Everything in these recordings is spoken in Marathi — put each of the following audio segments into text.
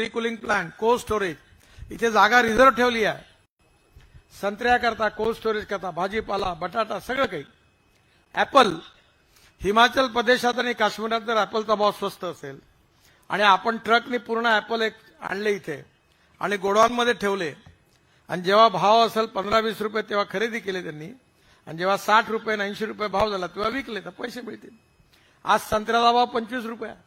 रिकुलिंग प्लांट कोल्ड स्टोरेज इथे जागा रिझर्व्ह ठेवली आहे. संत्र्याकरता कोल्ड स्टोरेज करता भाजीपाला बटाटा सगळं काही. ऍपल हिमाचल प्रदेशात आणि काश्मीरात जर ऍपलचा भाव स्वस्त असेल आणि आपण ट्रकने पूर्ण ऍपल एक आणले इथे आणि गोडाऊनमध्ये ठेवले आणि जेव्हा भाव असेल पंधरा वीस रुपये तेव्हा खरेदी केले त्यांनी आणि जेव्हा साठ रुपये ऐंशी रुपये भाव झाला तेव्हा विकले तर पैसे मिळतील. आज संत्र्याचा भाव पंचवीस रुपये आहे.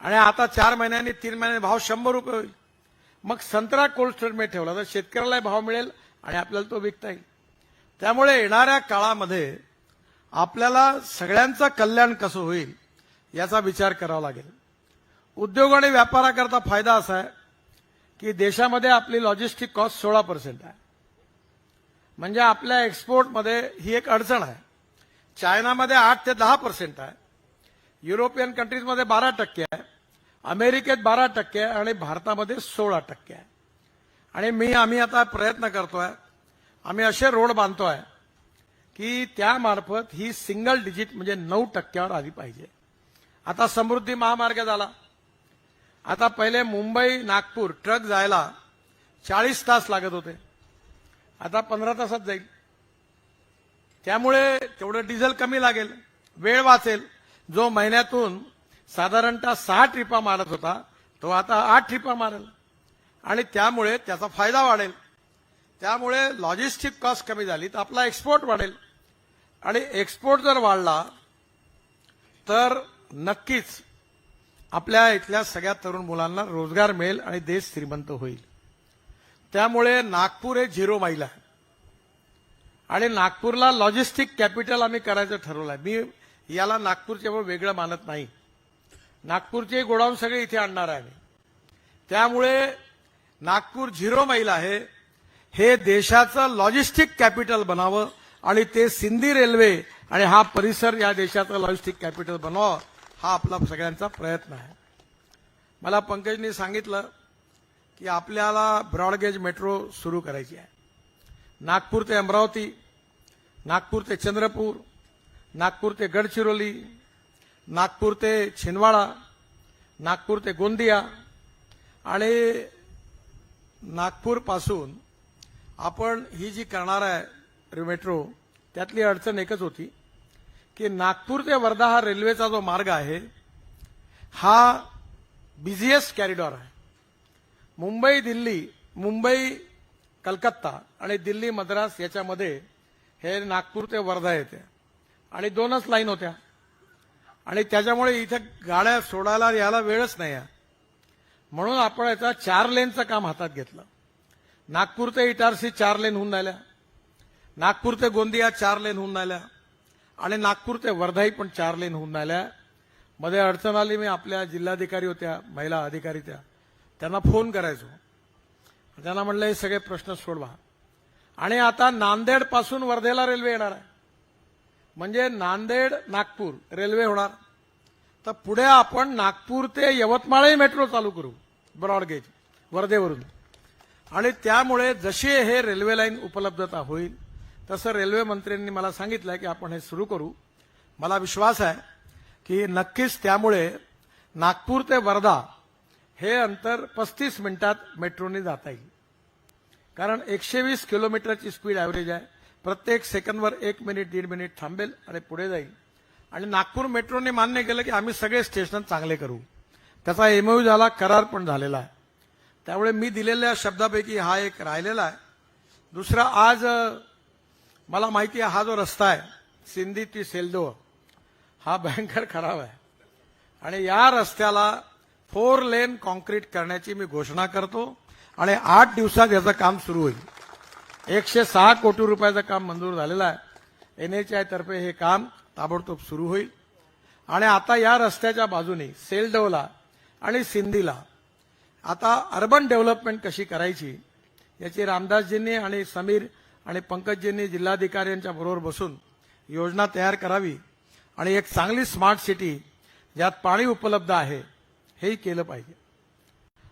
आणि आता चार महिन्यांनी तीन महिन्यांनी भाव शंभर रुपये होईल. मग संत्रा कोल्ड स्टोरेजमध्ये ठेवला तर शेतकऱ्यालाही भाव मिळेल आणि आपल्याला तो विकता येईल. त्यामुळे येणाऱ्या काळामध्ये आपल्याला सगळ्यांचं कल्याण कसं होईल याचा विचार करावा लागेल. उद्योग आणि व्यापाराकरता फायदा असा आहे की देशामध्ये आपली लॉजिस्टिक कॉस्ट सोळा पर्सेंट आहे. म्हणजे आपल्या एक्सपोर्टमध्ये ही एक अडचण आहे. चायनामध्ये आठ ते दहा पर्सेंट आहे. युरोपियन कंट्रीजमध्ये बारा टक्के आहे अमेरिकेत बारा टक्के आहे आणि भारतामध्ये सोळा टक्के आहे. आणि मी आम्ही आता प्रयत्न करतोय आम्ही असे रोड बांधतोय की त्यामार्फत ही सिंगल डिजिट म्हणजे नऊ टक्क्यावर आली पाहिजे. आता समृद्धी महामार्ग झाला. आता पहिले मुंबई नागपूर ट्रक जायला चाळीस तास लागत होते. आता पंधरा तासात जाईल. त्यामुळे तेवढं डिझेल कमी लागेल वेळ वाचेल. जो महिन्यातून साधारणतः सहा ट्रिपा मारत होता तो आता आठ ट्रिपा मारेल. आणि त्यामुळे त्याचा फायदा वाढेल. त्यामुळे लॉजिस्टिक कॉस्ट कमी झाली तर आपला एक्सपोर्ट वाढेल. आणि एक्सपोर्ट जर वाढला तर नक्कीच आपल्या इथल्या सगळ्या तरुण मुलांना रोजगार मिळेल आणि देश श्रीमंत होईल. त्यामुळे नागपूर हे झिरो माईल आहे. आणि नागपूरला लॉजिस्टिक कॅपिटल आम्ही करायचं ठरवलं आहे मी याला नागपूरच्या वेगळं मानत नाही. नागपूरचे गोडाऊन सगळे इथे आणणार आहे आम्ही. त्यामुळे नागपूर झिरो मैल आहे. हे देशाचं लॉजिस्टिक कॅपिटल बनावं आणि ते सिंधी रेल्वे आणि हा परिसर या देशाचं लॉजिस्टिक कॅपिटल बनवावं हा आपला सगळ्यांचा प्रयत्न आहे. मला पंकजनी सांगितलं की आपल्याला ब्रॉडगेज मेट्रो सुरू करायची आहे. नागपूर ते अमरावती नागपूर ते चंद्रपूर नागपूर ते गडचिरोली नागपूर ते छिंदवाडा नागपूर ते गोंदिया आणि नागपूरपासून आपण ही जी करणार आहे मेट्रो त्यातली अडचण एकच होती की नागपूर ते वर्धा हा रेल्वेचा जो मार्ग आहे हा बिझिएस्ट कॅरिडॉर आहे. मुंबई दिल्ली मुंबई कलकत्ता आणि दिल्ली मद्रास याच्यामध्ये हे नागपूर ते वर्धा येते. आणि दोनच लाईन होत्या. आणि त्याच्यामुळे इथं गाड्या सोडायला यायला वेळच नाही आहे म्हणून आपण याचा चार लेनचं काम हातात घेतलं. नागपूर ते इटारसी चार लेन होऊन राहिल्या. नागपूर ते गोंदिया चार लेन होऊन राहिल्या. आणि नागपूर ते वर्धाही पण चार लेन होऊन राहिल्या. मध्ये अडचण आली मी आपल्या जिल्हाधिकारी होत्या महिला अधिकारी त्या. त्यांना फोन करायचो. त्यांना म्हणलं हे सगळे प्रश्न सोडवा. आणि आता नांदेडपासून वर्धेला रेल्वे येणार आहे. म्हणजे नांदेड नागपूर रेल्वे होणार. तर पुढे आपण नागपूर ते यवतमाळही मेट्रो चालू करू ब्रॉडगेज वर्धेवरून. आणि त्यामुळे जशी हे रेल्वे लाईन उपलब्धता होईल तसं रेल्वे मंत्र्यांनी मला सांगितलं की आपण हे सुरू करू. मला विश्वास आहे की नक्कीच त्यामुळे नागपूर ते वर्धा हे अंतर पस्तीस मिनिटात मेट्रोने जाता येईल. कारण एकशे वीस किलोमीटरची स्पीड ॲव्हरेज आहे. प्रत्येक सेकंदवर एक मिनिट दीड मिनिट थांबेल आणि पुढे जाईल. आणि नागपूर मेट्रोने मान्य केलं की आम्ही सगळे स्टेशन चांगले करू. त्याचा एमओयू झाला करार पण झालेला आहे. त्यामुळे मी दिलेल्या शब्दापैकी हा एक राहिलेला आहे. दुसरा आज मला माहिती आहे हा जो रस्ता आहे सिंधी ती सेल्दो हा भयंकर खराब आहे. आणि या रस्त्याला फोर लेन कॉन्क्रीट करण्याची मी घोषणा करतो आणि आठ दिवसात याचं काम सुरू होईल. एकशे सहा कोटी रुपयाचं काम मंजूर झालेलं आहे. एन एच आयतर्फे हे काम ताबडतोब सुरू होईल. आणि आता या रस्त्याच्या बाजूने सेलडवला आणि सिंधीला आता अर्बन डेव्हलपमेंट कशी करायची याची रामदासजींनी आणि समीर आणि पंकजजींनी जिल्हाधिकाऱ्यांच्या बरोबर बसून योजना तयार करावी आणि एक चांगली स्मार्ट सिटी ज्यात पाणी उपलब्ध आहे हेही केलं पाहिजे.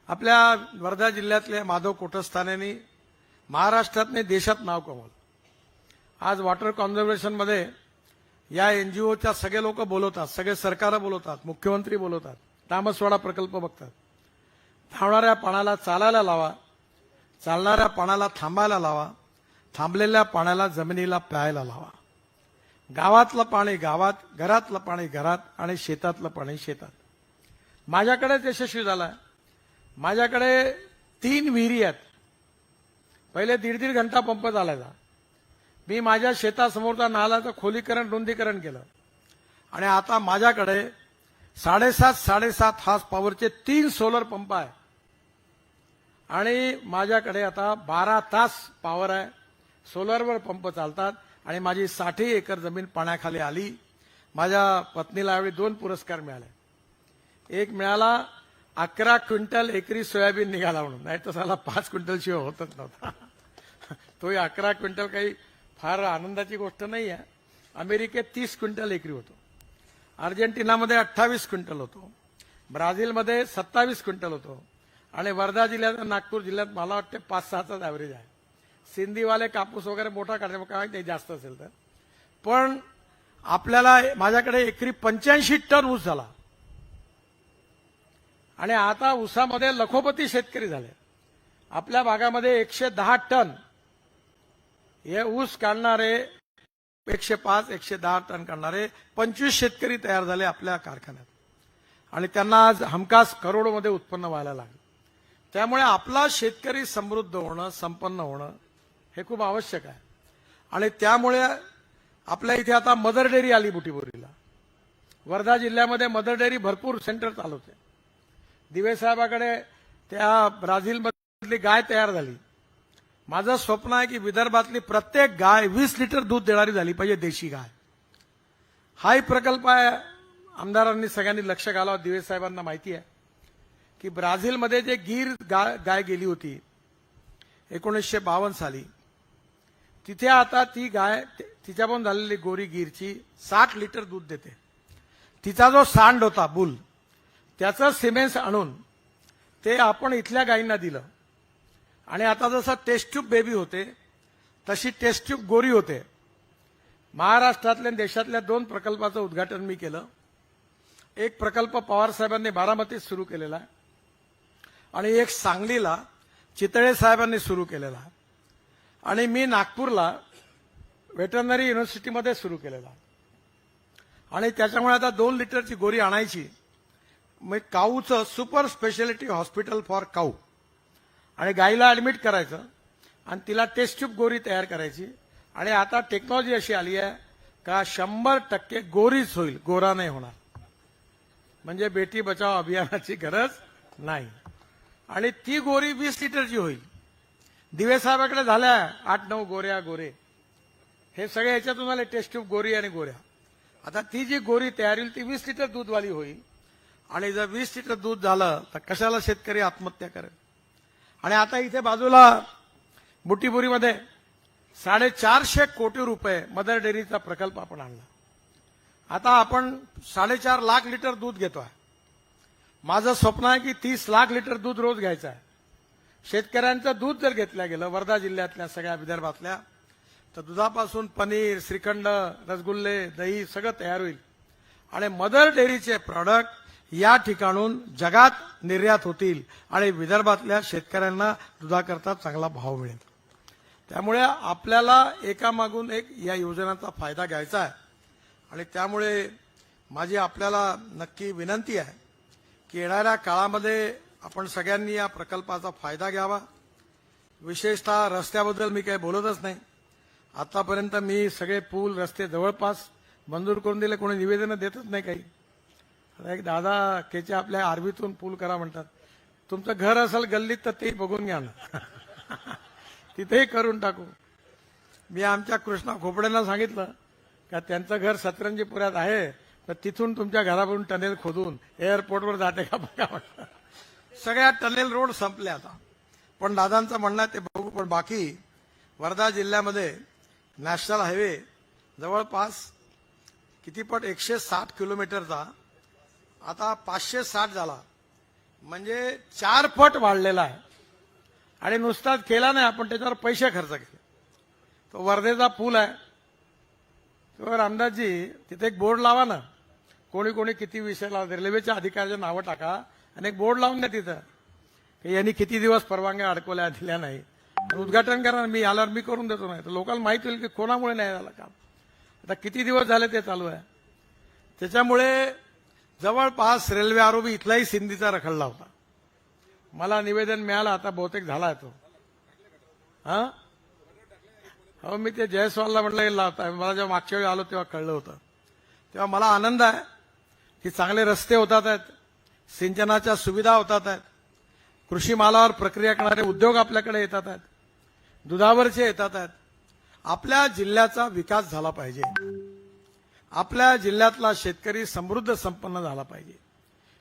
आपल्या वर्धा जिल्ह्यातल्या माधव कोटस्थानांनी महाराष्ट्रातने देशात नाव कमवलं. आज वॉटर कॉन्झर्वेशनमध्ये या एनजीओच्या सगळे लोक बोलवतात सगळे सरकार बोलवतात मुख्यमंत्री बोलवतात तामसवाडा प्रकल्प बघतात. धावणाऱ्या पाण्याला चालायला लावा चालणाऱ्या पाण्याला थांबायला लावा थांबलेल्या पाण्याला जमिनीला प्यायला लावा. गावातलं पाणी गावात घरातलं पाणी घरात आणि शेतातलं पाणी शेतात. माझ्याकडेच यशस्वी झाला माझ्याकडे तीन विहिरी आहेत. पहिले दीड दीड घंटा पंप चालायचा. मी माझ्या शेतासमोरचा नालाचं खोलीकरण रुंदीकरण केलं. आणि आता माझ्याकडे साडेसात साडेसात हास पॉवरचे तीन सोलर पंप आहे. आणि माझ्याकडे आता बारा तास पॉवर आहे. सोलरवर पंप चालतात. आणि माझी साठी एकर जमीन पाण्याखाली आली. माझ्या पत्नीला यावेळी दोन पुरस्कार मिळाले. एक मिळाला अकरा क्विंटल एकरी सोयाबीन निघाला म्हणून. नाही तर साला पाच क्विंटल शिवाय होतच नव्हता. तोही अकरा क्विंटल काही फार आनंदाची गोष्ट नाही आहे अमेरिकेत तीस क्विंटल एकरी होतो. अर्जेंटिनामध्ये अठ्ठावीस क्विंटल होतो. ब्राझीलमध्ये सत्तावीस क्विंटल होतो. आणि वर्धा जिल्ह्यात नागपूर जिल्ह्यात मला वाटते पाच सहाचाच ॲव्हरेज आहे. सिंधीवाले कापूस वगैरे मोठा काढले काय ते जास्त असेल तर. पण आपल्याला माझ्याकडे एकरी पंच्याऐंशी टन ऊस झाला. आणि आता ऊसामध्ये लखोपती शेतकरी झाले. आपल्या भागामध्ये एकशे दहा टन हे ऊस काढणारे एकशे पाच एकशे दहा टन काढणारे पंचवीस शेतकरी तयार झाले आपल्या कारखान्यात. आणि त्यांना आज हमखास करोडोमध्ये उत्पन्न व्हायला लागलं. त्यामुळे आपला शेतकरी समृद्ध होणं संपन्न होणं हे खूप आवश्यक आहे. आणि त्यामुळे आपल्या इथे आता मदर डेअरी आली बुटीबोरीला. वर्धा जिल्ह्यामध्ये मदर डेअरी भरपूर सेंटर चालवते. दिवे साहेबाकडे त्या ब्राझीलमधली गाय तयार झाली. माझं स्वप्न आहे की विदर्भातली प्रत्येक गाय वीस लिटर दूध देणारी झाली पाहिजे देशी गाय. हाही प्रकल्प आहे. आमदारांनी सगळ्यांनी लक्ष घालावं. दिवे साहेबांना माहिती आहे की ब्राझीलमध्ये जे गीर गाय गाय गेली होती एकोणीसशे बावन्न साली तिथे आता ती गाय तिच्यापासून झालेली गोरी गीरची साठ लिटर दूध देते. तिचा जो सांड होता बुल त्याचं सिमेंट्स आणून ते आपण इथल्या गायींना दिलं. आणि आता जसं टेस्ट ट्यूब बेबी होते तशी टेस्ट ट्यूब गोरी होते. महाराष्ट्रातल्या देशातल्या दोन प्रकल्पाचं उद्घाटन मी केलं. एक प्रकल्प पवार साहेबांनी बारामतीत सुरू केलेला आहे आणि एक सांगलीला चितळे साहेबांनी सुरू केलेला आणि मी नागपूरला वेटरनरी युनिव्हर्सिटीमध्ये सुरू केलेला. आणि त्याच्यामुळे आता दोन लिटरची गोरी आणायची. मग काऊचं super speciality hospital for cow. आणि गाईला ऍडमिट करायचं आणि तिला टेस्ट्यूब गोरी तयार करायची. आणि आता टेक्नॉलॉजी अशी आली आहे का शंभर टक्के गोरीच होईल गोरा नाही होणार. म्हणजे बेटी बचाव अभियानाची गरज नाही. आणि ती गोरी वीस लिटरची होईल. दिवे साहेबाकडे झाल्या आठ नऊ गोऱ्या गोरे. हे सगळे याच्यातून आले टेस्ट्यूब गोरी आणि गोऱ्या. आता ती जी गोरी तयार होईल ती वीस लिटर दूधवाली होईल. आणि जर वीस लिटर दूध झालं तर कशाला शेतकरी आत्महत्या करेल? आणि आता इथे बाजूला बुटीबुरीमध्ये साडेचारशे कोटी रुपये मदर डेअरीचा प्रकल्प आपण आणला. आता आपण साडेचार लाख लिटर दूध घेतो आहे माझं स्वप्न आहे की तीस लाख लिटर दूध रोज घ्यायचं आहे. शेतकऱ्यांचं दूध जर घेतलं गेलं वर्धा जिल्ह्यातल्या सगळ्या विदर्भातल्या तर दुधापासून पनीर श्रीखंड रसगुल्ले दही सगळं तयार होईल. आणि मदर डेअरीचे प्रॉडक्ट या ठिकाणून जगात निर्यात होतील आणि विदर्भातल्या शेतकऱ्यांना दुधाकरता चांगला भाव मिळेल. त्यामुळे आपल्याला एकामागून एक या योजनांचा फायदा घ्यायचा आहे. आणि त्यामुळे माझी आपल्याला नक्की विनंती आहे की येणाऱ्या काळामध्ये आपण सगळ्यांनी या प्रकल्पाचा फायदा घ्यावा. विशेषतः रस्त्याबद्दल मी काही बोलतच नाही. आतापर्यंत मी सगळे पूल रस्ते जवळपास मंजूर करून दिले कोणी निवेदनं देतच नाही काही. आता एक दादा केचे आपल्या आर्वीतून पूल करा म्हणतात. तुमचं घर असेल गल्लीत तर ते बघून घ्या ना. तिथेही करून टाकू. मी आमच्या कृष्णा खोपड्यांना सांगितलं का त्यांचं घर सतरंजीपुऱ्यात आहे तर तिथून तुमच्या घरावरून टनेल खोदून एअरपोर्टवर जाते का बघा म्हटलं सगळ्या टनेल रोड संपले आता. पण दादांचं म्हणणं आहे ते बघू पण बाकी वर्धा जिल्ह्यामध्ये नॅशनल हायवे जवळपास कितीपट एकशे साठ किलोमीटरचा आता पाचशे साठ झाला. म्हणजे चार पट वाढलेला आहे. आणि नुसताच केला नाही आपण त्याच्यावर पैसे खर्च केले. तो वर्धेचा पूल आहे. तर रामदासजी तिथे एक बोर्ड लावा ना. कोणी कोणी किती विषय लावते रेल्वेच्या अधिकाऱ्याचे नावं टाका आणि एक बोर्ड लावून द्या तिथं. की यांनी किती दिवस परवानग्या अडकवल्या दिल्या नाही. उद्घाटन करा मी आल्यावर मी करून देतो नाही. तर लोकांना माहीत होईल की कोणामुळे नाही झालं काम. आता किती दिवस झाले ते चालू आहे? त्याच्यामुळे जवळपास रेल्वे आरोपी इथलाही सिंधीचा रखडला होता. मला निवेदन मिळालं आता बहुतेक झाला तो. हा? हो मी ते जयस्वालला म्हटलं गेला होता मला जेव्हा मागच्या वेळी आलो तेव्हा कळलं होतं. तेव्हा मला आनंद आहे की चांगले रस्ते होतात आहेत सिंचनाच्या सुविधा होतात आहेत कृषी मालावर प्रक्रिया करणारे उद्योग आपल्याकडे येतात आहेत दुधावरचे येतात आहेत. आपल्या जिल्ह्याचा विकास झाला पाहिजे. आपल्या जिल्ह्यातला शेतकरी समृद्ध संपन्न झाला पाहिजे.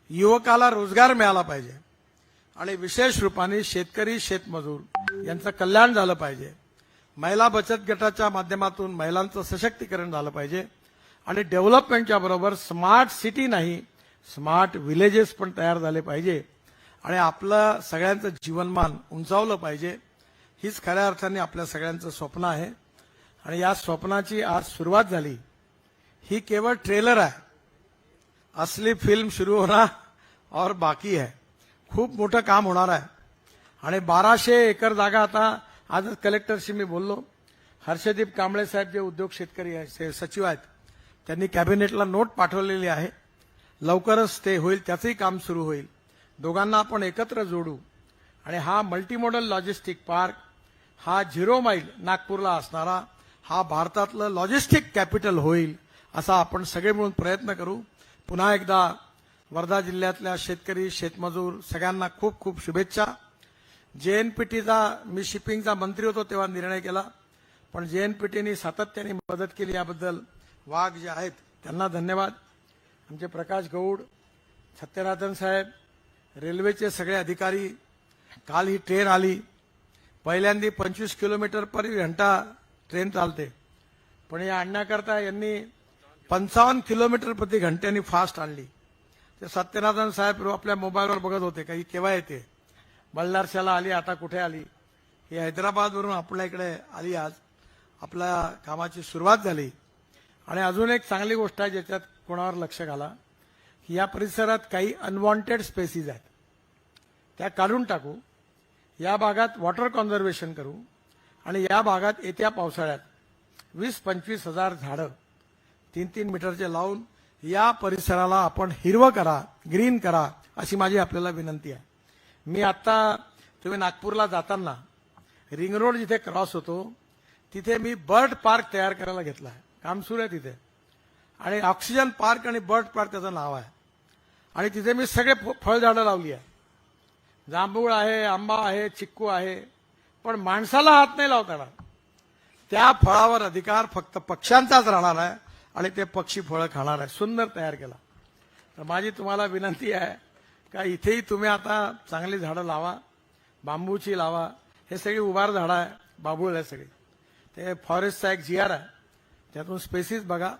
युवकाला रोजगार मिळाला पाहिजे. आणि विशेष रूपाने शेतकरी शेतमजूर यांचं कल्याण झालं पाहिजे. महिला बचत गटाच्या माध्यमातून महिलांचं सशक्तीकरण झालं पाहिजे. आणि डेव्हलपमेंटच्या बरोबर स्मार्ट सिटी नाही स्मार्ट विलेजेस पण तयार झाले पाहिजे. आणि आपलं सगळ्यांचं जीवनमान उंचावलं पाहिजे. हीच खऱ्या अर्थाने आपल्या सगळ्यांचं स्वप्न आहे. आणि या स्वप्नाची आज सुरुवात झाली. ही केवळ ट्रेलर आहे. असली फिल्म सुरू होणार और बाकी आहे. खूप मोठं काम होणार आहे. आणि बाराशे एकर जागा आता आजच कलेक्टरशी मी बोललो. हर्षदीप कांबळे साहेब जे उद्योग शेतकरी आहे सचिव आहेत त्यांनी कॅबिनेटला नोट पाठवलेली आहे. लवकरच ते होईल त्याचंही काम सुरू होईल. दोघांना आपण एकत्र जोडू. आणि हा मल्टीमॉडल लॉजिस्टिक पार्क हा झिरो माईल नागपूरला असणारा हा भारतातलं लॉजिस्टिक कॅपिटल होईल. असा आपण सगळे मिळून प्रयत्न करू. पुन्हा एकदा वर्धा जिल्ह्यातल्या शेतकरी शेतमजूर सगळ्यांना खूप खूप शुभेच्छा. जे एन पी टीचा मी शिपिंगचा मंत्री होतो तेव्हा निर्णय केला. पण जे एन पी टीने सातत्याने मदत केली याबद्दल वाघ जे आहेत त्यांना धन्यवाद. आमचे प्रकाश गौड सत्यनाथन साहेब रेल्वेचे सगळे अधिकारी काल ही ट्रेन आली. पहिल्यांदी पंचवीस किलोमीटर पर घंटा ट्रेन चालते. पण या आणण्याकरता यांनी पंचावन्न किलोमीटर प्रति घंट्याने फास्ट आणली. ते सत्यनारायण साहेब आपल्या मोबाईलवर बघत होते काही केव्हा येते? बल्लारशाला आली आता कुठे आली? ही हैदराबादवरून आपल्या इकडे आली आज. आपल्या कामाची सुरुवात झाली. आणि अजून एक चांगली गोष्ट आहे ज्याच्यात कोणावर लक्ष घाला की या परिसरात काही अनवॉन्टेड स्पेसीज आहेत. त्या काढून टाकू. या भागात वॉटर कॉन्झर्वेशन करू. आणि या भागात येत्या पावसाळ्यात वीस पंचवीस हजार झाडं तीन तीन मीटरचे लावून या परिसराला आपण हिरवं करा ग्रीन करा अशी माझी आपल्याला विनंती आहे. मी आत्ता तुम्ही नागपूरला जाताना रिंग रोड जिथे क्रॉस होतो तिथे मी बर्ड पार्क तयार करायला घेतला आहे. काम सुरू आहे तिथे. आणि ऑक्सिजन पार्क आणि बर्ड पार्क त्याचं नाव आहे. आणि तिथे मी सगळे फ- फळझाडं लावली आहे. जांभूळ आहे आंबा आहे चिक्कू आहे पण माणसाला हात नाही लावताना त्या फळावर अधिकार फक्त पक्ष्यांचाच राहणार आहे. आणि ते पक्षी फळं खाणार आहे. सुंदर तयार केला. तर माझी तुम्हाला विनंती आहे का इथेही तुम्ही आता चांगली झाडं लावा बांबूची लावा. हे सगळी उभार झाडं आहे बाबूळ आहे सगळी. ते फॉरेस्टचा एक जी आर आहे. त्यातून स्पेसिस बघा.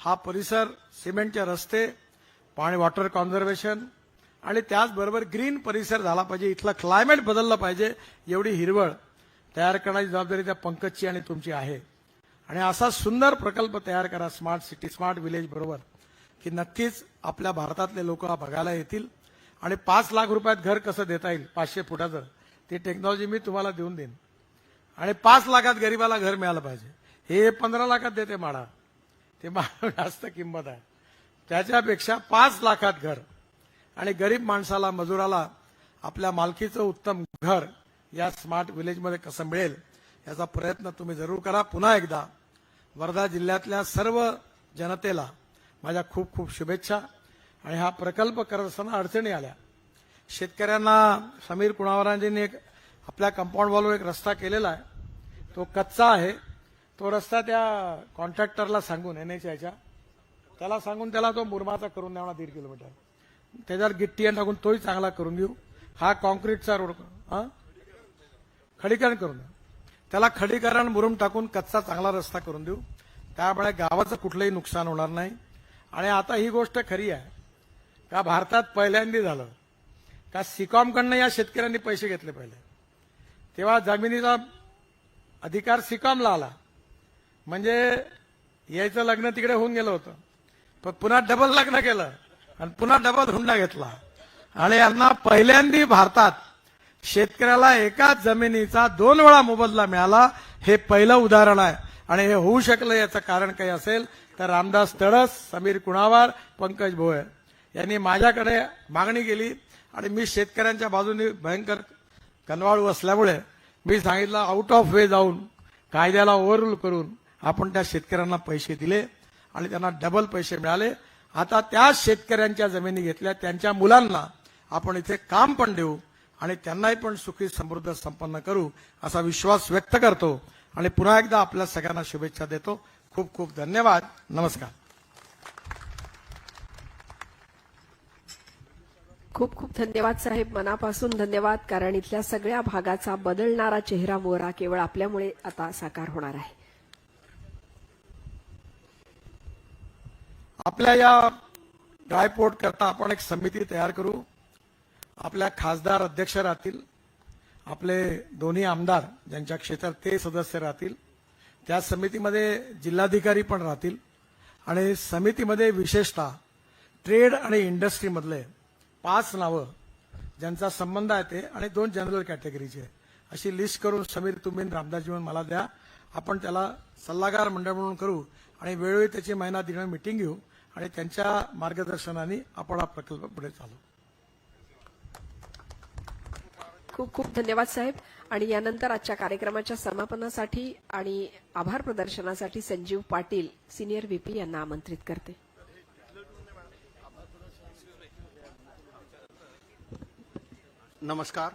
हा परिसर सिमेंटचे रस्ते पाणी वॉटर कॉन्झर्वेशन आणि त्याचबरोबर ग्रीन परिसर झाला पाहिजे. इथलं क्लायमेट बदललं पाहिजे एवढी हिरवळ तयार करण्याची जबाबदारी त्या पंकजची आणि तुमची आहे. आणि असा सुंदर प्रकल्प तयार करा स्मार्ट सिटी स्मार्ट विलेज बरोबर की नक्कीच आपल्या भारतातले लोक बघायला येतील. आणि पाच लाख रुपयात घर कसं देता येईल पाचशे फुटाचं ती टेक्नॉलॉजी मी तुम्हाला देऊन देईन. आणि पाच लाखात गरीबाला घर मिळालं पाहिजे. हे पंधरा लाखात देते माडा. ते माडा जास्त किंमत आहे. त्याच्यापेक्षा पाच लाखात घर. आणि गरीब माणसाला मजुराला आपल्या मालकीचं उत्तम घर या स्मार्ट विलेजमध्ये कसं मिळेल याचा प्रयत्न तुम्ही जरूर करा. पुन्हा एकदा वर्धा जिल्ह्यातल्या सर्व जनतेला माझ्या खूप खूप शुभेच्छा. आणि हा प्रकल्प करत असताना अडचणी आल्या. शेतकऱ्यांना समीर कुणावरांजींनी एक आपल्या कंपाऊंडवालवर एक रस्ता केलेला आहे. तो कच्चा आहे. तो रस्ता त्या कॉन्ट्रॅक्टरला सांगून एन एच आयच्या त्याला सांगून त्याला तो मुरमाचा करून द्यावा दीड किलोमीटर. त्याच्यावर गिट्टी टाकून तोही चांगला करून घेऊ हा कॉन्क्रीटचा रोड खडीकरण करून देऊ. त्याला खडीकरण मुरुम टाकून कच्चा चांगला रस्ता करून देऊ. त्यामुळे गावाचं कुठलंही नुकसान होणार नाही. आणि आता ही गोष्ट खरी आहे. का भारतात पहिल्यांदा झालं. का सिकॉमकडनं या शेतकऱ्यांनी पैसे घेतले पहिले. तेव्हा जमिनीचा अधिकार सिकॉमला आला. म्हणजे यायचं लग्न तिकडे होऊन गेलं होतं. पण पुन्हा डबल लग्न केलं. आणि पुन्हा डबल हुंडा घेतला. आणि यांना पहिल्यांदा भारतात शेतकऱ्याला एकाच जमिनीचा दोन वेळा मोबदला मिळाला हे पहिलं उदाहरण आहे. आणि हे होऊ शकलं याचं कारण काही असेल तर रामदास तडस समीर कुणावार पंकज भोये यांनी माझ्याकडे मागणी केली आणि मी शेतकऱ्यांच्या बाजूने भयंकर कनवाळू असल्यामुळे मी सांगितलं आउट ऑफ वे जाऊन कायद्याला ओव्हररूल करून आपण त्या शेतकऱ्यांना पैसे दिले आणि त्यांना डबल पैसे मिळाले. आता त्या शेतकऱ्यांच्या जमिनी घेतल्या त्यांच्या मुलांना आपण इथे काम पण देऊ आणि त्यांनाही पण सुखी समृद्ध संपन्न करू असा विश्वास व्यक्त करतो. आणि पुन्हा एकदा आपल्या सगळ्यांना शुभेच्छा देतो. खूप खूप धन्यवाद. नमस्कार. खूप खूप धन्यवाद साहेब. मनापासून धन्यवाद कारण इथल्या सगळ्या भागाचा बदलणारा चेहरा मोहरा केवळ आपल्यामुळे आता साकार होणार आहे. आपल्या या ड्रायपोर्ट करता आपण एक समिती तयार करू. आपल्या खासदार अध्यक्ष राहतील. आपले दोन्ही आमदार ज्यांच्या क्षेत्रात ते सदस्य राहतील. त्या समितीमध्ये जिल्हाधिकारी पण राहतील. आणि समितीमध्ये विशेषतः ट्रेड आणि इंडस्ट्रीमधले पाच नावं ज्यांचा संबंध आहे ते आणि दोन जनरल कॅटेगरीचे अशी लिस्ट करून समीर तुम्ही आणि रामदासजी म्हणून मला द्या. आपण त्याला सल्लागार मंडळ म्हणून करू आणि वेळोवेळी त्याची महिना दिन मिटिंग घेऊ आणि त्यांच्या मार्गदर्शनाने आपण हा प्रकल्प पुढे चालू. खूप खूप धन्यवाद साहेब. आणि यानंतर आजच्या कार्यक्रमाच्या समापनासाठी आणि आभार प्रदर्शनासाठी संजीव पाटील सिनियर व्हीपी यांना आमंत्रित करते. नमस्कार.